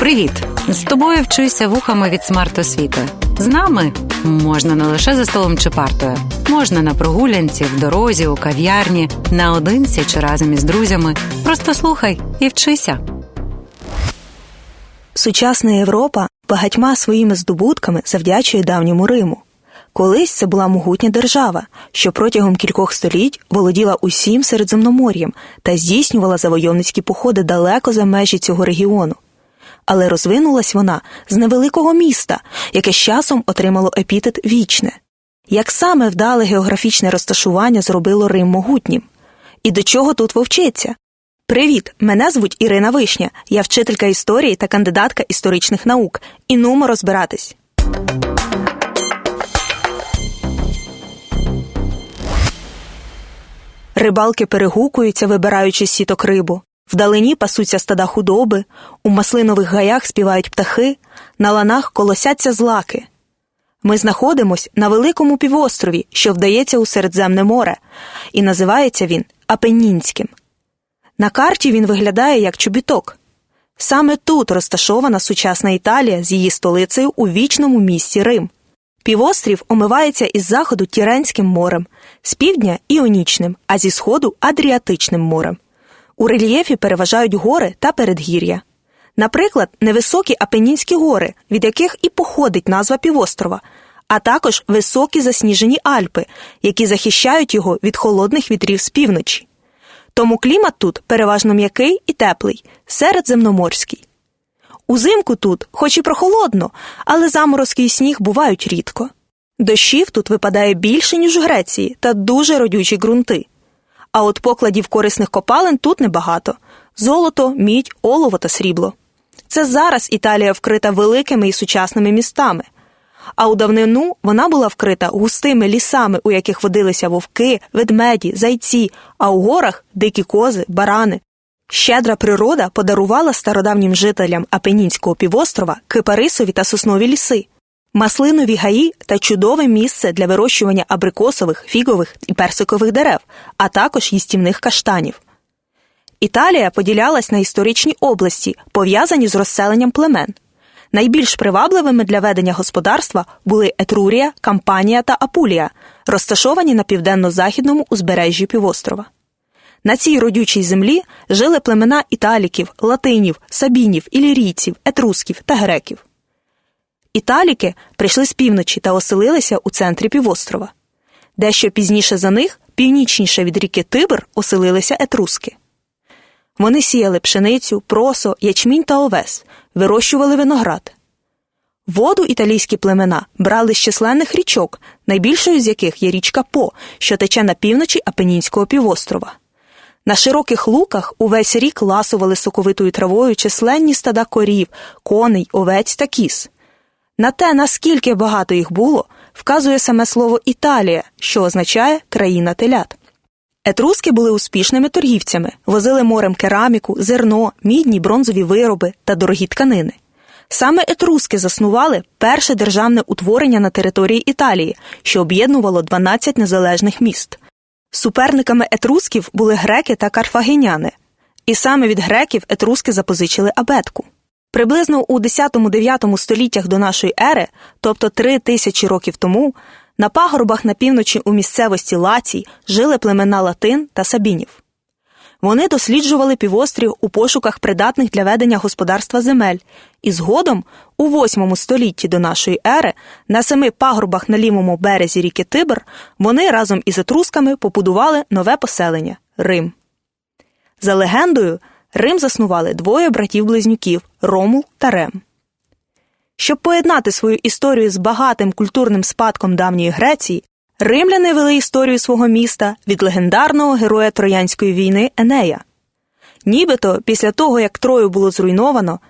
Привіт! З тобою вчуся вухами від смарт-освіти. З нами можна не лише за столом чи партою, можна на прогулянці, в дорозі, у кав'ярні, наодинці чи разом із друзями. Просто слухай і вчися. Сучасна Європа багатьма своїми здобутками завдячує давньому Риму. Колись це була могутня держава, що протягом кількох століть володіла усім Середземномор'ям та здійснювала завойовницькі походи далеко за межі цього регіону. Але розвинулась вона з невеликого міста, яке з часом отримало епітет вічне. Як саме вдале географічне розташування зробило Рим могутнім? І до чого тут вовчиться? Привіт! Мене звуть Ірина Вишня. Я вчителька історії та кандидатка історичних наук. І нумо розбиратись. Рибалки перегукуються, вибираючи сіток рибу. Вдалині пасуться стада худоби, у маслинових гаях співають птахи, на ланах колосяться злаки. Ми знаходимось на великому півострові, що вдається у Середземне море, і називається він Апеннінським. На карті він виглядає як чобіток. Саме тут розташована сучасна Італія з її столицею у вічному місті Рим. Півострів омивається із заходу Тіренським морем, з півдня Іонічним, а зі сходу Адріатичним морем. У рельєфі переважають гори та передгір'я. Наприклад, невисокі Апенінські гори, від яких і походить назва півострова, а також високі засніжені Альпи, які захищають його від холодних вітрів з півночі. Тому клімат тут переважно м'який і теплий, середземноморський. Узимку тут, хоч і прохолодно, але заморозки і сніг бувають рідко. Дощів тут випадає більше, ніж у Греції, та дуже родючі ґрунти. А от покладів корисних копалин тут небагато золото, мідь, олово та срібло. Це зараз Італія вкрита великими і сучасними містами. А у давнину вона була вкрита густими лісами, у яких водилися вовки, ведмеді, зайці, а у горах дикі кози, барани. Щедра природа подарувала стародавнім жителям Апенінського півострова кипарисові та соснові ліси, маслинові гаї та чудове місце для вирощування абрикосових, фігових і персикових дерев, а також їстівних каштанів. Італія поділялась на історичні області, пов'язані з розселенням племен. Найбільш привабливими для ведення господарства були Етрурія, Кампанія та Апулія, розташовані на південно-західному узбережжі півострова. На цій родючій землі жили племена італіків, латинів, сабінів, ілірійців, етрусків та греків. Італіки прийшли з півночі та оселилися у центрі півострова. Дещо пізніше за них, північніше від ріки Тибр, оселилися етруски. Вони сіяли пшеницю, просо, ячмінь та овес, вирощували виноград. Воду італійські племена брали з численних річок, найбільшою з яких є річка По, що тече на півночі Апенінського півострова. На широких луках увесь рік ласували соковитою травою численні стада корів, коней, овець та кіз. На те, наскільки багато їх було, вказує саме слово Італія, що означає країна телят. Етруски були успішними торгівцями, возили морем кераміку, зерно, мідні бронзові вироби та дорогі тканини. Саме етруски заснували перше державне утворення на території Італії, що об'єднувало 12 незалежних міст. Суперниками етрусків були греки та карфагеняни, і саме від греків етруски запозичили абетку. Приблизно у 10-9 століттях до нашої ери, тобто три тисячі років тому, на пагорбах на півночі у місцевості Лацій жили племена латин та сабінів. Вони досліджували півострів у пошуках придатних для ведення господарства земель, і згодом, у 8 столітті до нашої ери, на семи пагорбах на лівому березі ріки Тибр, вони разом із етрусками побудували нове поселення Рим. За легендою, Рим заснували двоє братів-близнюків Ромул та Рем. Щоб поєднати свою історію з багатим культурним спадком давньої Греції, римляни вели історію свого міста від легендарного героя Троянської війни Енея. Нібито після того, як Трою було зруйновано,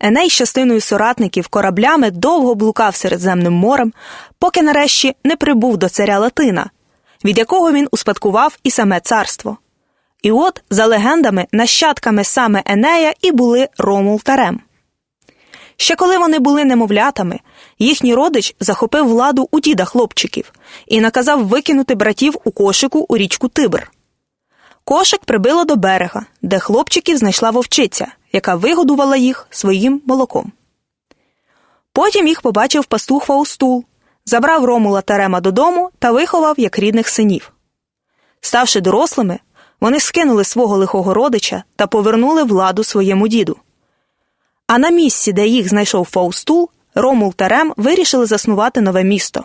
Еней з частиною соратників кораблями довго блукав Середземним морем, поки нарешті не прибув до царя Латина, від якого він успадкував і саме царство. І от, за легендами, нащадками саме Енея і були Ромул та Рем. Ще коли вони були немовлятами, їхній родич захопив владу у діда хлопчиків і наказав викинути братів у кошику у річку Тибр. Кошик прибило до берега, де хлопчиків знайшла вовчиця, яка вигодувала їх своїм молоком. Потім їх побачив пастух Фаустул, забрав Ромула та Рема додому та виховав як рідних синів. Ставши дорослими, вони скинули свого лихого родича та повернули владу своєму діду. А на місці, де їх знайшов Фаустул, Ромул та Рем вирішили заснувати нове місто.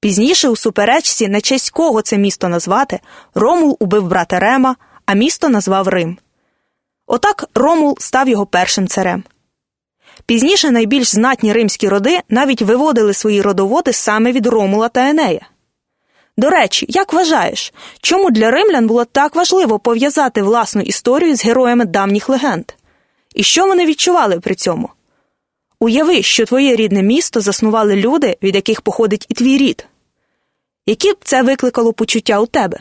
Пізніше у суперечці, на честь кого це місто назвати, Ромул убив брата Рема, а місто назвав Рим. Отак Ромул став його першим царем. Пізніше найбільш знатні римські роди навіть виводили свої родоводи саме від Ромула та Енея. До речі, як вважаєш, чому для римлян було так важливо пов'язати власну історію з героями давніх легенд? І що вони відчували при цьому? Уяви, що твоє рідне місто заснували люди, від яких походить і твій рід. Які б це викликало почуття у тебе?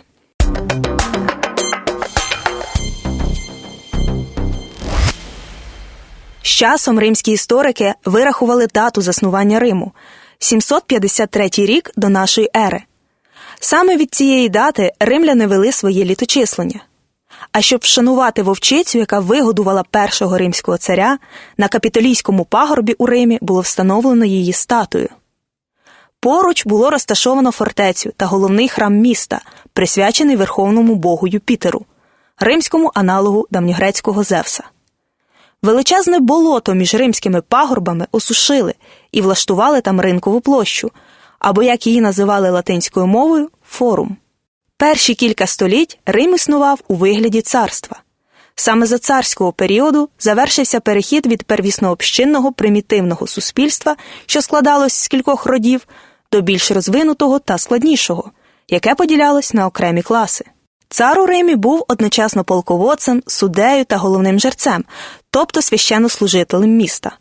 З часом римські історики вирахували дату заснування Риму 753 рік до нашої ери. Саме від цієї дати римляни вели своє літочислення. А щоб вшанувати вовчицю, яка вигодувала першого римського царя, на капітолійському пагорбі у Римі було встановлено її статую. Поруч було розташовано фортецю та головний храм міста, присвячений верховному богу Юпітеру, римському аналогу давньогрецького Зевса. Величезне болото між римськими пагорбами осушили і влаштували там ринкову площу, або як її називали латинською мовою форум. Перші кілька століть Рим існував у вигляді царства. Саме за царського періоду завершився перехід від первіснообщинного примітивного суспільства, що складалось з кількох родів, до більш розвинутого та складнішого, яке поділялось на окремі класи. Цар у Римі був одночасно полководцем, суддею та головним жерцем, тобто священнослужителем міста.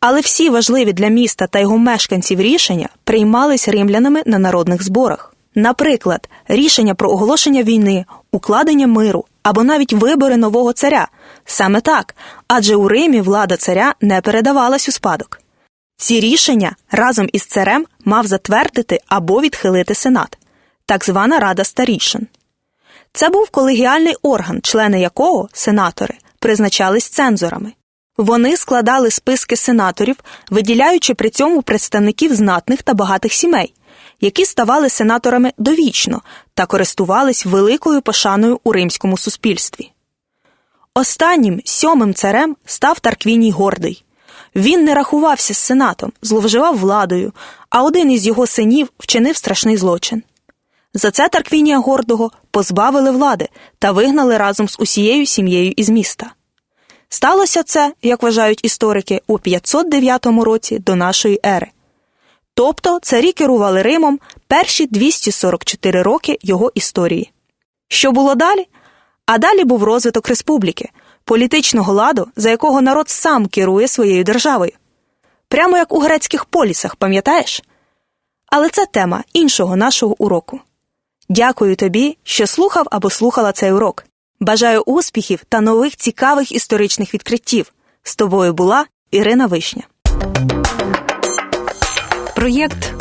Але всі важливі для міста та його мешканців рішення приймались римлянами на народних зборах. Наприклад, рішення про оголошення війни, укладення миру або навіть вибори нового царя. Саме так, адже у Римі влада царя не передавалась у спадок. Ці рішення разом із царем мав затвердити або відхилити сенат, так звана Рада старішин. Це був колегіальний орган, члени якого сенатори призначались цензорами. Вони складали списки сенаторів, виділяючи при цьому представників знатних та багатих сімей, які ставали сенаторами довічно та користувались великою пошаною у римському суспільстві. Останнім сьомим царем став Тарквіній Гордий. Він не рахувався з сенатом, зловживав владою, а один із його синів вчинив страшний злочин. За це Тарквінія Гордого позбавили влади та вигнали разом з усією сім'єю із міста. Сталося це, як вважають історики, у 509 році до нашої ери. Тобто царі керували Римом перші 244 роки його історії. Що було далі? А далі був розвиток республіки, політичного ладу, за якого народ сам керує своєю державою. Прямо як у грецьких полісах, пам'ятаєш? Але це тема іншого нашого уроку. Дякую тобі, що слухав або слухала цей урок. Бажаю успіхів та нових цікавих історичних відкриттів. З тобою була Ірина Вишня. Проєкт